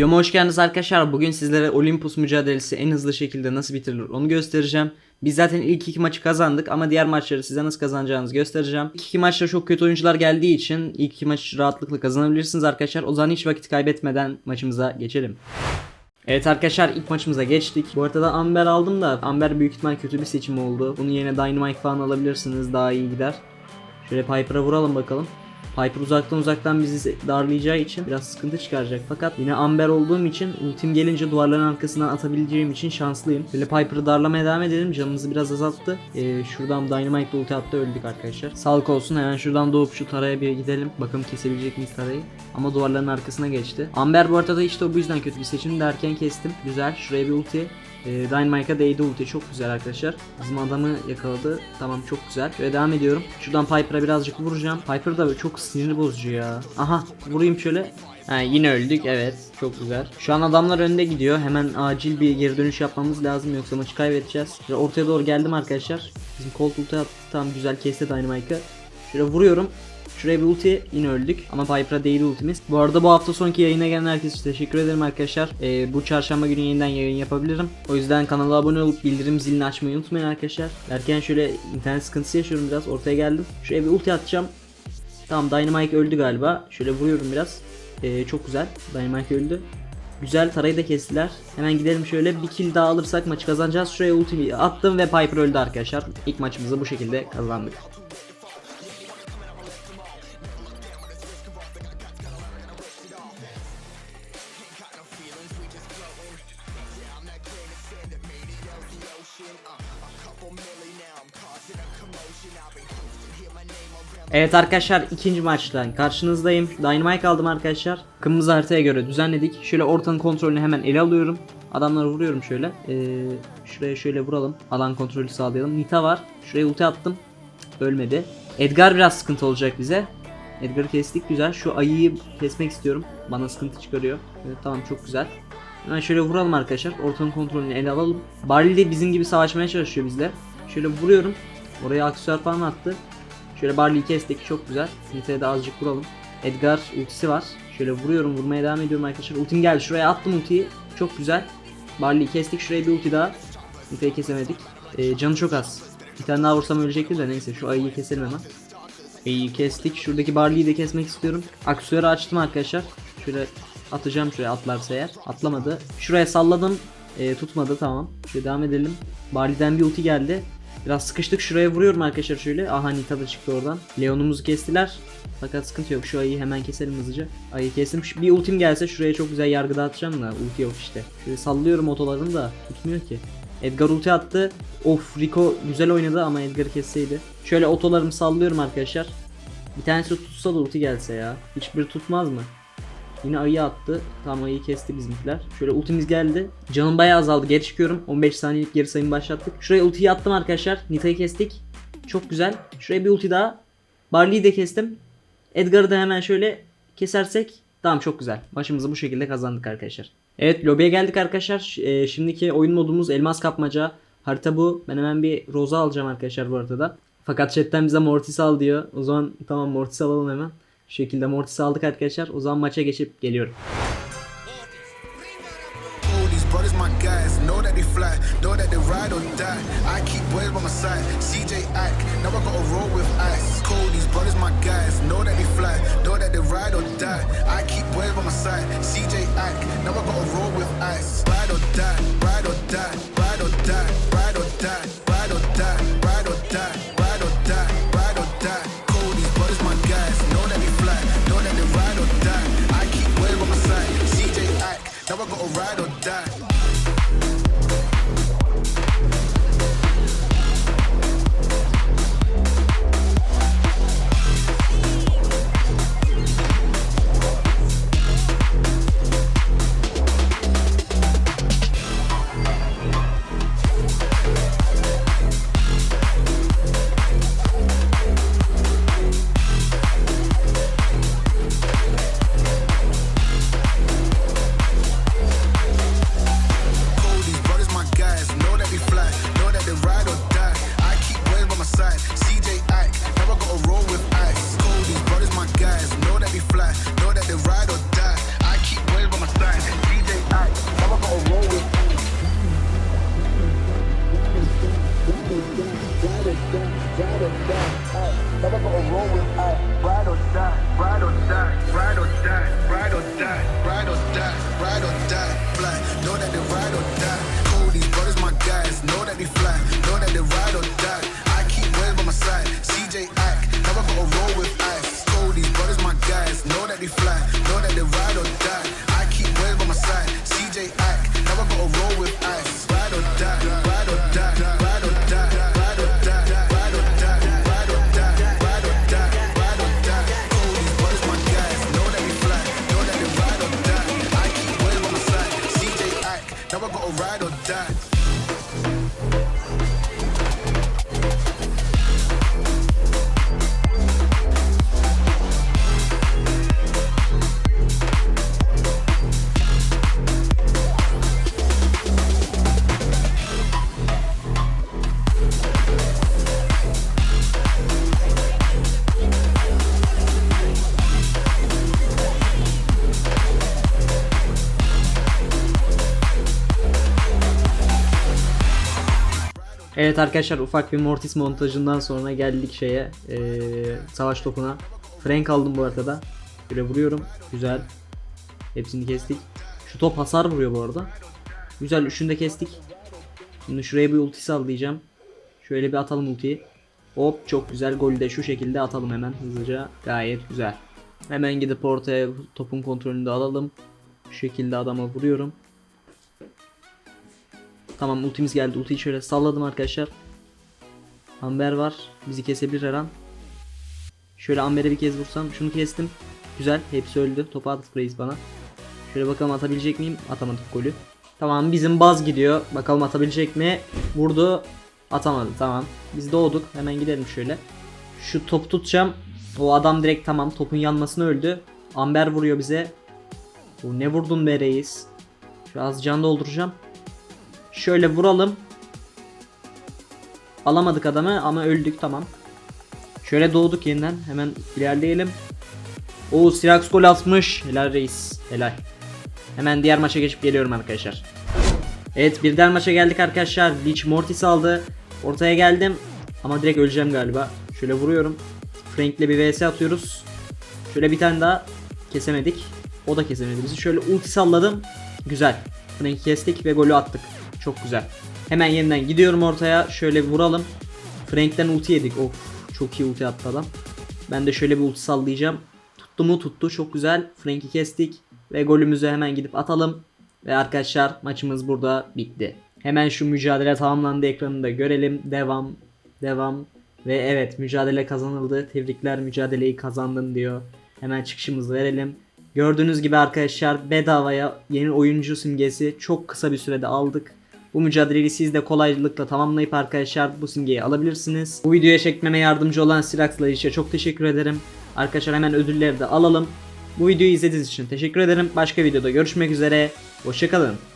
Videoma hoş geldiniz arkadaşlar. Bugün sizlere Olympus mücadelesi en hızlı şekilde nasıl bitirilir onu göstereceğim. Biz zaten ilk iki maçı kazandık ama diğer maçları size nasıl kazanacağınızı göstereceğim. İlk iki maçta çok kötü oyuncular geldiği için ilk iki maçı rahatlıkla kazanabilirsiniz arkadaşlar. O zaman hiç vakit kaybetmeden maçımıza geçelim. Evet arkadaşlar ilk maçımıza geçtik. Bu arada Amber aldım da Amber büyük ihtimal kötü bir seçim oldu. Bunun yerine Dynamite falan alabilirsiniz daha iyi gider. Şöyle Piper'a vuralım bakalım. Piper uzaktan uzaktan bizi darlayacağı için biraz sıkıntı çıkaracak. Fakat yine Amber olduğum için ultim gelince duvarların arkasından atabileceğim için şanslıyım. Böyle Piper'ı darlamaya devam edelim. Canımızı biraz azalttı. Ee, şuradan Dynamite ulti attı öldük arkadaşlar. Sağlık olsun hemen şuradan doğup şu taraya bir gidelim. Bakalım kesebilecek miyiz tarayı. Ama duvarların arkasına geçti. Amber bu arada işte bu yüzden kötü bir seçim derken kestim. Güzel. Şuraya bir ulti. E, Dynamite'a değdi ulti çok güzel arkadaşlar. Bizim adamı yakaladı. Tamam çok güzel. Şöyle devam ediyorum. Şuradan Piper'a birazcık vuracağım. Piper da çok sinir bozucu ya. Aha vurayım şöyle. Ha, yine öldük evet çok güzel. Şu an adamlar önde gidiyor. Hemen acil bir geri dönüş yapmamız lazım yoksa maçı kaybedeceğiz. Şöyle ortaya doğru geldim arkadaşlar. Bizim Colt ulti attı. Tamam güzel kesti Dynamite'ı. Şöyle vuruyorum. Şuraya bir ulti yine öldük ama Piper'a değdi ultimiz. Bu arada bu hafta sonki yayına gelen herkese teşekkür ederim arkadaşlar. Ee, bu çarşamba günü yeniden yayın yapabilirim. O yüzden kanala abone olup bildirim zilini açmayı unutmayın arkadaşlar. Derken şöyle internet sıkıntısı yaşıyorum biraz ortaya geldim. Şuraya bir ulti atacağım. Tamam Dynamite öldü galiba. Şöyle vuruyorum biraz. Ee, çok güzel. Dynamite öldü. Güzel tarayı da kestiler. Hemen gidelim şöyle bir kill daha alırsak maçı kazanacağız. Şuraya ultimi attım ve Piper öldü arkadaşlar. İlk maçımızı bu şekilde kazandık. Evet arkadaşlar ikinci maçtan karşınızdayım. Dynamite aldım arkadaşlar. Kırmızı haritaya göre düzenledik. Şöyle ortanın kontrolünü hemen ele alıyorum. Adamları vuruyorum şöyle. Ee, şuraya şöyle vuralım. Alan kontrolü sağlayalım. Nita var. Şuraya ulti attım. Ölmedi. Edgar biraz sıkıntı olacak bize. Edgar'ı kestik güzel. Şu ayıyı kesmek istiyorum. Bana sıkıntı çıkarıyor. Evet tamam çok güzel. Hemen şöyle vuralım arkadaşlar. Ortanın kontrolünü ele alalım. Barley de bizim gibi savaşmaya çalışıyor bizle. Şöyle vuruyorum. Oraya aksesuar falan attı. Şöyle Barley'i kestik çok güzel. Nita'ya da azıcık vuralım. Edgar ultisi var. Şöyle vuruyorum vurmaya devam ediyorum arkadaşlar. Ultim geldi şuraya attım ultiyi. Çok güzel. Barley'i kestik şuraya bir ulti daha. Nita'yı kesemedik. Ee, canı çok az. Bir tane daha vursam ölecekti de neyse şu ayıyı keselim hemen. Ayıyı kestik. Şuradaki Barley'i de kesmek istiyorum. Aksesuarı açtım arkadaşlar. Şöyle atacağım şuraya atlarsa eğer. Atlamadı. Şuraya salladım. Ee, tutmadı tamam. Şöyle devam edelim. Barley'den bir ulti geldi. Biraz sıkıştık şuraya vuruyorum arkadaşlar şöyle. Aha Nita da çıktı oradan. Leon'umuzu kestiler. Fakat sıkıntı yok. Şu ayıyı hemen keselim hızlıca. Ayıyı kestim. Şu- Bir ultim gelse şuraya çok güzel yargı dağıtacağım da ulti yok işte. Şöyle sallıyorum otolarını da tutmuyor ki. Edgar ulti attı. Of Rico güzel oynadı ama Edgar'ı kesseydi. Şöyle otolarımı sallıyorum arkadaşlar. Bir tanesi tutsa da ulti gelse ya. Hiçbiri tutmaz mı? Yine ayı attı. Tam ayıyı kesti bizimkiler. Şöyle ultimiz geldi. Canım bayağı azaldı. Geri çıkıyorum. 15 saniyelik geri sayımı başlattık. Şuraya ultiyi attım arkadaşlar. Nita'yı kestik. Çok güzel. Şuraya bir ulti daha. Barley'i de kestim. Edgar'ı da hemen şöyle kesersek. Tamam çok güzel. Başımızı bu şekilde kazandık arkadaşlar. Evet lobiye geldik arkadaşlar. E, şimdiki oyun modumuz elmas kapmaca. Harita bu. Ben hemen bir Roza alacağım arkadaşlar bu haritada. Fakat chatten bize Mortis al diyor. O zaman tamam Mortis alalım hemen. Şu şekilde Mortis aldık arkadaşlar. O zaman maça geçip geliyorum. Ride or die, ride or die. down and down. Evet arkadaşlar ufak bir Mortis montajından sonra geldik şeye eee, savaş topuna. Frank aldım bu arada da. Böyle vuruyorum. Güzel. Hepsini kestik. Şu top hasar vuruyor bu arada. Güzel üçünü de kestik. Şimdi şuraya bir ulti sallayacağım. Şöyle bir atalım ultiyi. Hop çok güzel golü de şu şekilde atalım hemen hızlıca. Gayet güzel. Hemen gidip ortaya topun kontrolünü de alalım. Şu şekilde adama vuruyorum. Tamam ultimiz geldi. Ultiyi şöyle salladım arkadaşlar. Amber var. Bizi kesebilir her an. Şöyle Amber'e bir kez vursam. Şunu kestim. Güzel. Hepsi öldü. Topu atıp reis bana. Şöyle bakalım atabilecek miyim? Atamadık golü. Tamam bizim baz gidiyor. Bakalım atabilecek mi? Vurdu. Atamadı. Tamam. Biz doğduk. Hemen gidelim şöyle. Şu topu tutacağım. O adam direkt tamam. Topun yanmasını öldü. Amber vuruyor bize. Bu ne vurdun be reis? Şu az can dolduracağım. Şöyle vuralım. Alamadık adamı ama öldük tamam. Şöyle doğduk yeniden. Hemen ilerleyelim. Oo Sirax gol atmış. Helal reis. Helal. Hemen diğer maça geçip geliyorum arkadaşlar. Evet bir diğer maça geldik arkadaşlar. Lich Mortis aldı. Ortaya geldim. Ama direkt öleceğim galiba. Şöyle vuruyorum. Frank'le bir vs atıyoruz. Şöyle bir tane daha kesemedik. O da kesemedi bizi. Şöyle ulti salladım. Güzel. Frank'i kestik ve golü attık. Çok güzel. Hemen yeniden gidiyorum ortaya. Şöyle vuralım. Frank'ten ulti yedik. Of çok iyi ulti attı adam. Ben de şöyle bir ulti sallayacağım. Tuttu mu tuttu. Çok güzel. Frank'i kestik. Ve golümüzü hemen gidip atalım. Ve arkadaşlar maçımız burada bitti. Hemen şu mücadele tamamlandı ekranında görelim. Devam. Devam. Ve evet mücadele kazanıldı. Tebrikler mücadeleyi kazandın diyor. Hemen çıkışımızı verelim. Gördüğünüz gibi arkadaşlar bedavaya yeni oyuncu simgesi çok kısa bir sürede aldık. Bu mücadeleyi siz de kolaylıkla tamamlayıp arkadaşlar bu simgeyi alabilirsiniz. Bu videoya çekmeme yardımcı olan Sirax'la işe çok teşekkür ederim. Arkadaşlar hemen ödülleri de alalım. Bu videoyu izlediğiniz için teşekkür ederim. Başka videoda görüşmek üzere. Hoşçakalın.